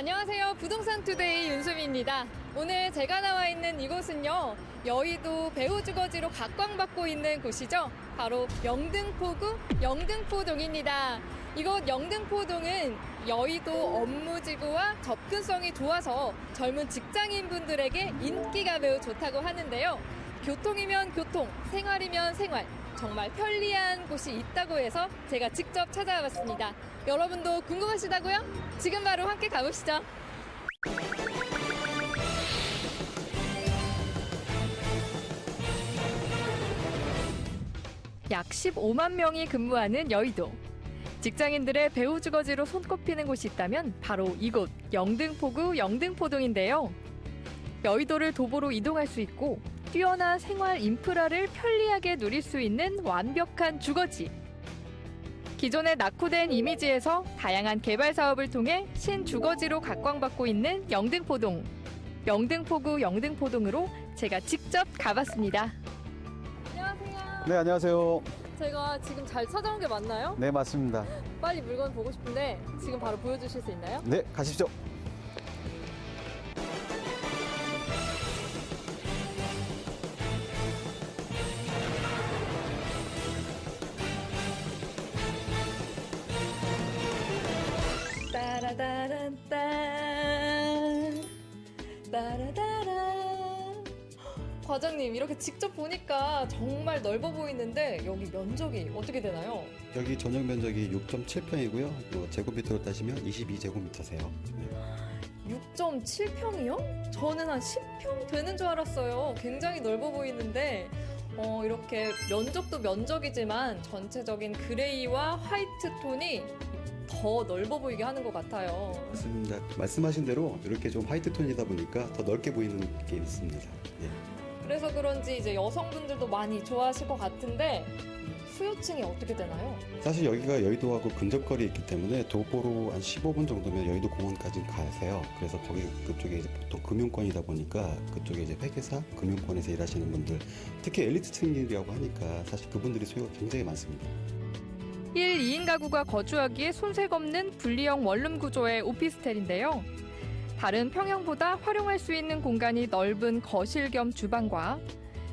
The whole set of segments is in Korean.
안녕하세요. 부동산 투데이 윤수미입니다. 오늘 제가 나와 있는 이곳은요. 여의도 배우 주거지로 각광받고 있는 곳이죠. 바로 영등포구 영등포동입니다. 이곳 영등포동은 여의도 업무지구와 접근성이 좋아서 젊은 직장인분들에게 인기가 매우 좋다고 하는데요. 교통이면 교통, 생활이면 생활. 정말 편리한 곳이 있다고 해서 제가 직접 찾아와 봤습니다. 여러분도 궁금하시다고요? 지금 바로 함께 가보시죠. 약 15만 명이 근무하는 여의도. 직장인들의 배우 주거지로 손꼽히는 곳이 있다면 바로 이곳 영등포구 영등포동인데요. 여의도를 도보로 이동할 수 있고 뛰어난 생활 인프라를 편리하게 누릴 수 있는 완벽한 주거지. 기존의 낙후된 이미지에서 다양한 개발 사업을 통해 신주거지로 각광받고 있는 영등포동. 영등포구 영등포동으로 제가 직접 가봤습니다. 안녕하세요. 네, 안녕하세요. 제가 지금 잘 찾아온 게 맞나요? 네, 맞습니다. 빨리 물건 보고 싶은데 지금 바로 보여주실 수 있나요? 네, 가십시오. 과장님 이렇게 직접 보니까 정말 넓어 보이는데 여기 면적이 어떻게 되나요? 여기 전용 면적이 6.7평이고요. 제곱미터로 따지면 22제곱미터세요. 6.7평이요? 저는 한 10평 되는 줄 알았어요. 굉장히 넓어 보이는데 어, 이렇게 면적도 면적이지만 전체적인 그레이와 화이트 톤이 더 넓어 보이게 하는 것 같아요. 맞습니다. 말씀하신 대로 이렇게 좀 화이트 톤이다 보니까 더 넓게 보이는 게 있습니다. 예. 그래서 그런지 이제 여성분들도 많이 좋아하실 것 같은데 수요층이 어떻게 되나요? 사실 여기가 여의도하고 근접거리에 있기 때문에 도보로 한 15분 정도면 여의도 공원까지 가세요. 그래서 거기 그쪽에 이제 보통 금융권이다 보니까 그쪽에 이제 회계사, 금융권에서 일하시는 분들, 특히 엘리트층이라고 하니까 사실 그분들이 수요가 굉장히 많습니다. 1, 2인 가구가 거주하기에 손색 없는 분리형 원룸 구조의 오피스텔인데요. 다른 평형보다 활용할 수 있는 공간이 넓은 거실 겸 주방과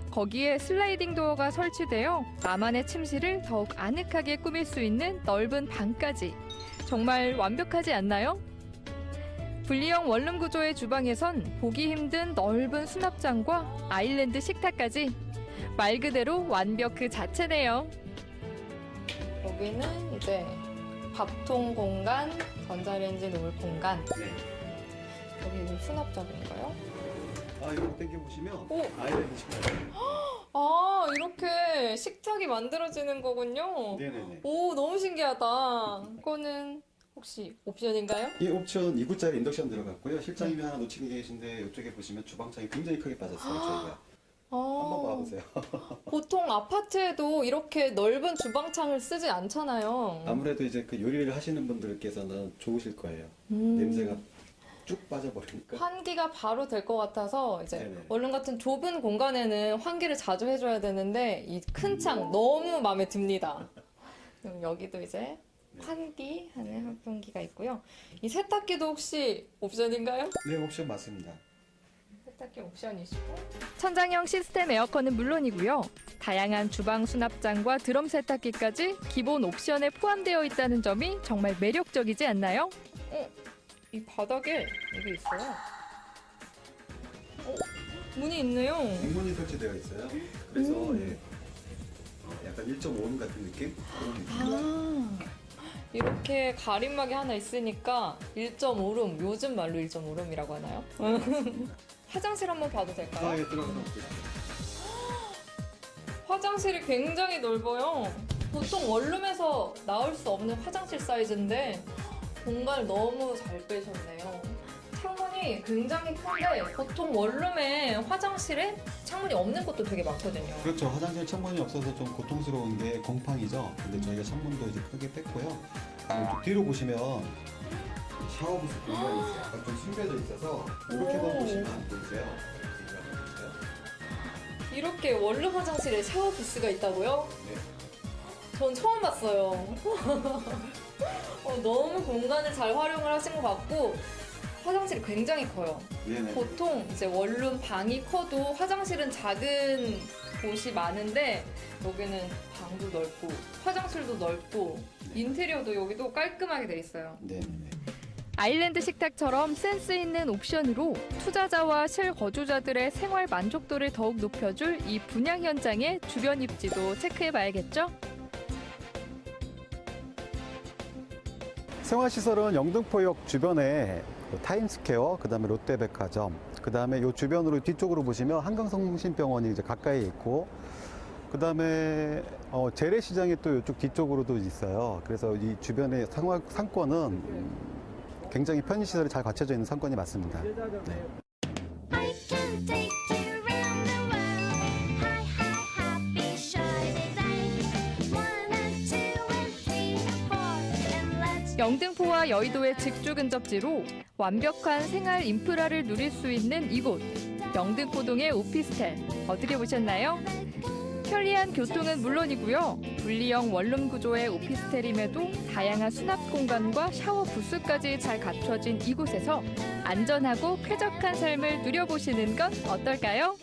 거기에 슬라이딩 도어가 설치되어 나만의 침실을 더욱 아늑하게 꾸밀 수 있는 넓은 방까지 정말 완벽하지 않나요? 분리형 원룸 구조의 주방에선 보기 힘든 넓은 수납장과 아일랜드 식탁까지 말 그대로 완벽 그 자체네요. 여기는 이제 밥통 공간, 전자레인지 놓을 공간. 여기는 수납장인가요? 아, 이거 당겨 보시면 오! 아이랜드 식탁. 아, 이렇게 식탁이 만들어지는 거군요. 네네네. 오, 너무 신기하다. 이거는 혹시 옵션인가요? 이 옵션 2구짜리 인덕션 들어갔고요. 실장님이 하나 놓치고 계신데 이쪽에 보시면 주방창이 굉장히 크게 빠졌어요. 저희가 한번 아, 봐보세요. 보통 아파트에도 이렇게 넓은 주방창을 쓰지 않잖아요. 아무래도 이제 그 요리를 하시는 분들께서는 좋으실 거예요. 음. 냄새가 쭉 빠져버리니까. 환기가 바로 될 것 같아서 이제 네네. 원룸 같은 좁은 공간에는 환기를 자주 해줘야 되는데 이 큰 창 너무 마음에 듭니다. 그럼 여기도 이제 네. 환기 하는 환풍기가 있고요. 이 세탁기도 혹시 옵션인가요? 네, 옵션 맞습니다. 세탁기 옵션이시고 천장형 시스템 에어컨은 물론이고요. 다양한 주방 수납장과 드럼 세탁기까지 기본 옵션에 포함되어 있다는 점이 정말 매력적이지 않나요? 어, 이 바닥에 이게 있어요. 어, 문이 있네요. 뒷문이 설치되어 있어요. 그래서 음. 예, 어, 약간 1.5음 같은 느낌? 그런 느낌. 아, 이렇게 가림막이 하나 있으니까 1.5룸, 요즘 말로 1.5룸이라고 하나요? 화장실 한번 봐도 될까요? 아, 예, 들어가서 볼게요. 화장실이 굉장히 넓어요. 보통 원룸에서 나올 수 없는 화장실 사이즈인데 공간을 너무 잘 빼셨네요. 창문이 굉장히 큰데 보통 원룸에 화장실에 창문이 없는 곳도 되게 많거든요. 그렇죠. 화장실 창문이 없어서 좀 고통스러운 게 공팡이죠. 근데 저희가 창문도 이제 크게 뺐고요. 그리고 뒤로 보시면 샤워 부스 공간이 있어요. 약간 좀 숨겨져 있어서 이렇게만 오. 보시면 안 보이세요. 이렇게 원룸 화장실에 샤워 부스가 있다고요? 네. 전 처음 봤어요. 어, 너무 공간을 잘 활용을 하신 것 같고 화장실이 굉장히 커요. 네네. 보통 이제 원룸 방이 커도 화장실은 작은 곳이 많은데 여기는 방도 넓고 화장실도 넓고 인테리어도 여기도 깔끔하게 돼 있어요. 네네네. 아일랜드 식탁처럼 센스 있는 옵션으로 투자자와 실거주자들의 생활 만족도를 더욱 높여줄 이 분양 현장의 주변 입지도 체크해 봐야겠죠? 생활시설은 영등포역 주변에 그 타임스퀘어, 그 다음에 롯데백화점, 그 다음에 요 주변으로 뒤쪽으로 보시면 한강성심병원이 이제 가까이 있고, 그 다음에 어, 재래시장이 또 이쪽 뒤쪽으로도 있어요. 그래서 이 주변의 상화, 상권은 음, 굉장히 편의시설이 잘 갖춰져 있는 상권이 맞습니다. 네. 영등포와 여의도의 직주 근접지로 완벽한 생활 인프라를 누릴 수 있는 이곳 영등포동의 오피스텔 어떻게 보셨나요? 편리한 교통은 물론이고요. 분리형 원룸 구조의 오피스텔임에도 다양한 수납 공간과 샤워 부스까지 잘 갖춰진 이곳에서 안전하고 쾌적한 삶을 누려보시는 건 어떨까요?